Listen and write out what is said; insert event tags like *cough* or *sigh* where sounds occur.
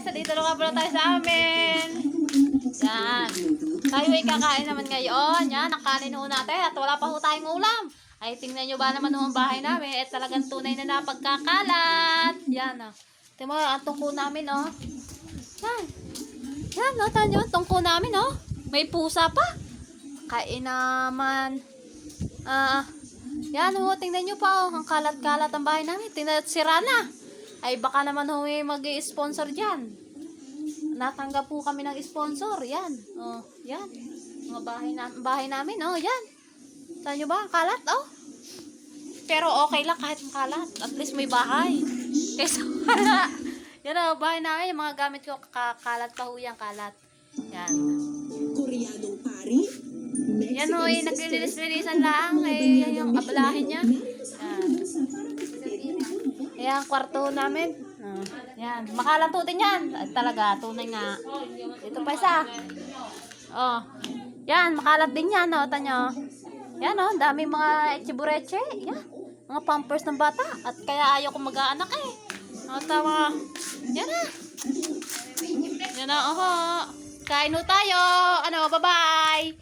guys, dito na pala tayo sa amin. Yan. Tayo ay kakain naman ngayon. Yan, ang kanin ho natin at wala pa ho tayong ulam. Ay, tingnan nyo ba naman ho ang bahay namin? Eh, talagang tunay na napagkakalat. Yan, oh. Tingnan mo, ang tungko namin, oh. Yan. Yan, no, tanyo, ang tungko namin, oh. May pusa pa. Kain naman. Ah, yan, ho, tingnan nyo pa, oh. Ang kalat-kalat ang bahay namin. Tingnan, sira na. Ay, baka naman ho, may mag-sponsor dyan natanggap po kami ng sponsor. Yan. Oh, yan. Mga bahay, na, bahay namin. Oh, yan. Saan nyo ba? Kalat, oh. Pero okay lang kahit kalat. At least may bahay. *laughs* Kaysa wala. Yan oh, bahay namin. Yung mga gamit ko, kakalat pa ho yung kalat. Yan. Koreanong pari, Yan oh, eh, naglilinis-linisan lang. Eh, yan yung abalahin niya. Yan. Ayan, kwarto namin. Oh, yan. Makalatutin yan. Ay, talaga, tunay nga. Ito pa isa. Oh. Yan, makalat din yan. Oh, tanyo. Yan oh, dami mga echibureche. Yan. Mga pampers ng bata. At kaya ayaw ko mag-aanak eh. Oh, tama. Yan na. Yan na, oh. Kain ho tayo. Ano, bye-bye.